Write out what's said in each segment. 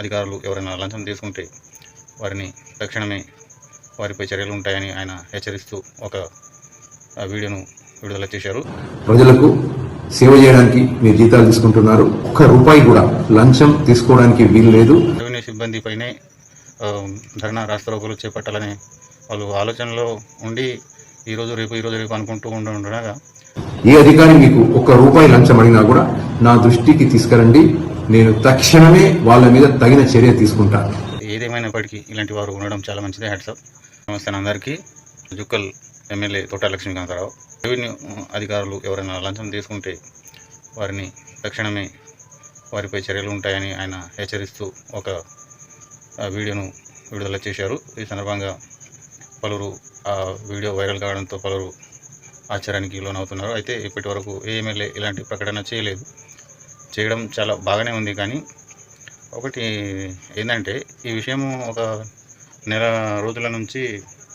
అధికారులు ఎవరైనా లంచం తీసుకుంటే వారిని తక్షణమే వారిపై చర్యలు ఉంటాయని ఆయన హెచ్చరిస్తూ ఒక వీడియోను విడుదల చేశారు. ప్రజలకు సేవ చేయడానికి మీరు జీతాలు తీసుకుంటున్నారు. ఒక్క రూపాయి కూడా లంచం తీసుకోవడానికి వీలు లేదు. రెవెన్యూ సిబ్బందిపైనే ధర్నా రాస్తారోకులు చేపట్టాలని వాళ్ళు ఆలోచనలో ఉండి ఈరోజు రేపు ఈరోజు రేపు అనుకుంటూ ఉండ- ఉండగా ఏ అధికారి మీకు ఒక్క రూపాయి లంచం అడిగినా కూడా నా దృష్టికి తీసుకురండి నేను తక్షణమే వాళ్ళ మీద తగిన చర్య తీసుకుంటాను. ఏదేమైనప్పటికీ ఇలాంటి వారు ఉండడం చాలా మంచిదే. హ్యాట్సప్ నమస్తే అందరికీ. జుక్కల్ ఎమ్మెల్యే తోట లక్ష్మీకాంతరావు. రెవెన్యూ అధికారులు ఎవరైనా లంచం తీసుకుంటే వారిని తక్షణమే వారిపై చర్యలు ఉంటాయని ఆయన హెచ్చరిస్తూ ఒక వీడియోను విడుదల చేశారు. ఈ సందర్భంగా పలువురు ఆ వీడియో వైరల్ కావడంతో పలువురు ఆశ్చర్యానికి లోనవుతున్నారు. అయితే ఇప్పటి వరకు ఏ ఎమ్మెల్యే ఇలాంటి ప్రకటన చేయలేదు. చేయడం చాలా బాగానే ఉంది కానీ ఒకటి ఏంటంటే ఈ విషయం ఒక నెల రోజుల నుంచి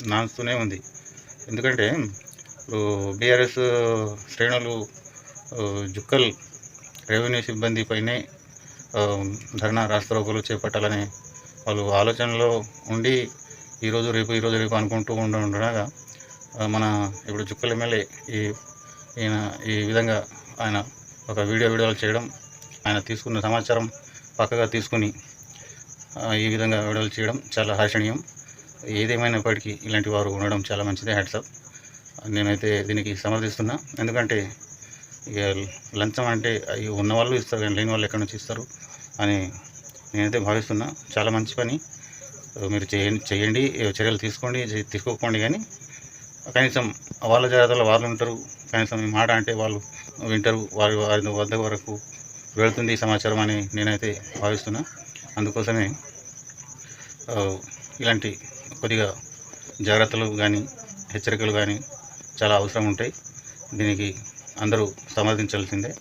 నానుస్తూనే ఉంది. ఎందుకంటే ఇప్పుడు బీఆర్ఎస్ శ్రేణులు జుక్కల్ రెవెన్యూ సిబ్బంది పైనే ధర్నా రాస్తారోకులు చేపట్టాలని వాళ్ళు ఆలోచనలో ఉండి ఈరోజు రేపు ఈరోజు రేపు అనుకుంటూ ఉండ ఉండగా మన ఇప్పుడు జుక్కల్ ఎమ్మెల్యే ఈ ఈయన ఈ విధంగా ఆయన ఒక వీడియో వీడియోలు చేయడం ఆయన తీసుకున్న సమాచారం పక్కగా తీసుకుని ఈ విధంగా విడుదల చేయడం చాలా హర్షణీయం ఏదేమైనప్పటికీ ఇలాంటి వారు ఉండడం చాలా మంచిదే హ్యాట్సప్ నేనైతే దీనికి సమర్థిస్తున్నా. ఎందుకంటే ఇక లంచం అంటే అవి ఉన్న వాళ్ళు ఇస్తారు కానీ లేని వాళ్ళు ఎక్కడి నుంచి ఇస్తారు అని నేనైతే భావిస్తున్నా. చాలా మంచి పని. మీరు చేయండి చేయండి చర్యలు తీసుకోండి చే- తీసుకోకపోండి కానీ కనీసం వాళ్ళ జాగ్రత్తలో వాళ్ళు ఉంటారు. కనీసం ఈ మాట అంటే వాళ్ళు వింటారు. వారి వారి వద్ద వరకు వెళుతుంది ఈ సమాచారం అని నేనైతే భావిస్తున్నా. అందుకోసమే ఇలాంటి కొద్దిగా జాగ్రత్తలు కానీ హెచ్చరికలు కానీ చాలా అవసరం ఉంటాయి. దీనికి అందరూ సమర్థించాల్సిందే.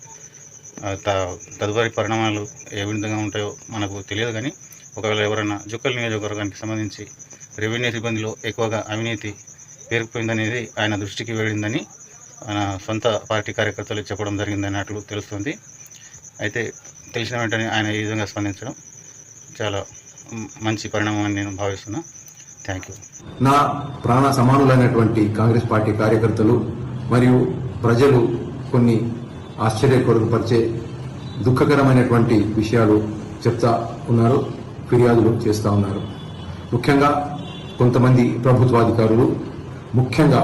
త- తదుపరి పరిణామాలు ఏ విధంగా ఉంటాయో మనకు తెలియదు కానీ ఒకవేళ ఎవరైనా జుక్కల్ నియోజకవర్గానికి సంబంధించి రెవెన్యూ సిబ్బందిలో ఎక్కువగా అవినీతి పేరుకుపోయిందనేది ఆయన దృష్టికి వెళ్ళిందని ఆయన సొంత పార్టీ కార్యకర్తలు చెప్పడం జరిగిందన్నట్లు తెలుస్తుంది. అయితే తెలిసిన వెంటనే ఆయన ఈ విధంగా స్పందించడం చాలా మంచి పరిణామం అని నేను భావిస్తున్నా. థ్యాంక్ యూ నా ప్రాణ సమానులైనటువంటి కాంగ్రెస్ పార్టీ కార్యకర్తలు మరియు ప్రజలు కొన్ని ఆశ్చర్యకరపరిచే దుఃఖకరమైనటువంటి విషయాలు చెప్తా ఉన్నారు ఫిర్యాదులు చేస్తూ ఉన్నారు. ముఖ్యంగా కొంతమంది ప్రభుత్వాధికారులు ముఖ్యంగా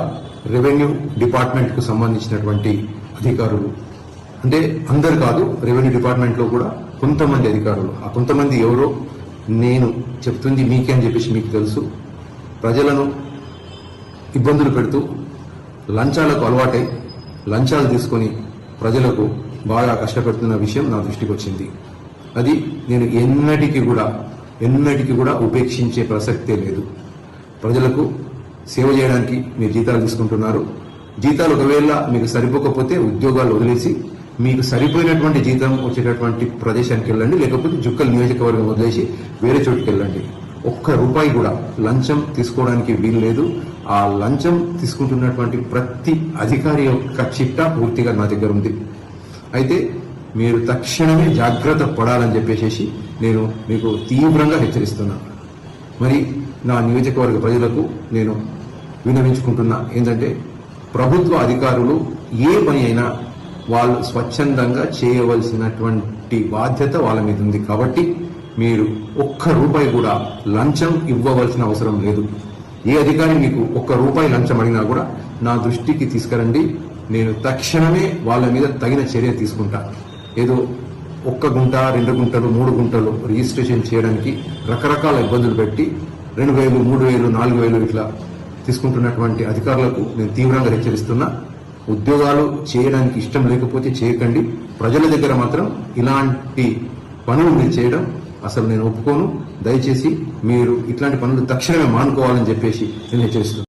రెవెన్యూ డిపార్ట్మెంట్కు సంబంధించినటువంటి అధికారులు. అంటే అందరు కాదు రెవెన్యూ డిపార్ట్మెంట్లో కూడా కొంతమంది అధికారులు. ఆ కొంతమంది ఎవరో నేను చెప్తుంది మీకే అని చెప్పేసి మీకు తెలుసు. ప్రజలను ఇబ్బందులు పెడుతూ లంచాలకు అలవాటై లంచాలు తీసుకొని ప్రజలకు బాగా కష్టపెడుతున్న విషయం నా దృష్టికి వచ్చింది. అది నేను ఎన్నటికీ కూడా ఎన్నటికీ కూడా ఉపేక్షించే ప్రసక్తే లేదు. ప్రజలకు సేవ చేయడానికి మీరు జీతాలు తీసుకుంటున్నారు. జీతాలు ఒకవేళ మీకు సరిపోకపోతే ఉద్యోగాలు వదిలేసి మీకు సరిపోయినటువంటి జీతం వచ్చేటటువంటి ప్రదేశానికి వెళ్ళండి లేకపోతే జుక్కల్ నియోజకవర్గం వదిలేసి వేరే చోటుకి వెళ్ళండి. ఒక్క రూపాయి కూడా లంచం తీసుకోవడానికి వీలు లేదు. ఆ లంచం తీసుకుంటున్నటువంటి ప్రతి అధికారి యొక్క చిట్టా పూర్తిగా నా దగ్గర ఉంది. అయితే మీరు తక్షణమే జాగ్రత్త పడాలని చెప్పేసి నేను మీకు తీవ్రంగా హెచ్చరిస్తున్నాను మరి నా నియోజకవర్గ ప్రజలకు నేను వినవించుకుంటున్నా ఏంటంటే ప్రభుత్వ అధికారులు ఏ పని అయినా వాళ్ళు స్వచ్ఛందంగా చేయవలసినటువంటి బాధ్యత వాళ్ళ మీద ఉంది. కాబట్టి మీరు ఒక్క రూపాయి కూడా లంచం ఇవ్వవలసిన అవసరం లేదు. ఏ అధికారి మీకు ఒక్క రూపాయి లంచం అడిగినా కూడా నా దృష్టికి తీసుకురండి. నేను తక్షణమే వాళ్ళ మీద తగిన చర్య తీసుకుంటా. ఏదో ఒక్క గుంట రెండు గుంటలు మూడు గుంటలు రిజిస్ట్రేషన్ చేయడానికి రకరకాల ఇబ్బందులు పెట్టి రెండు వేలు మూడు వేలు నాలుగు వేలు ఇట్లా తీసుకుంటున్నటువంటి అధికారులకు నేను తీవ్రంగా హెచ్చరిస్తున్నా. ఉద్యోగాలు చేయడానికి ఇష్టం లేకపోతే చేయకండి. ప్రజల దగ్గర మాత్రం ఇలాంటి పనులు మీరు చేయడం అసలు నేను ఒప్పుకోను. దయచేసి మీరు ఇట్లాంటి పనులు తక్షణమే మానుకోవాలని చెప్పేసి నేను హెచ్చరిస్తున్నాను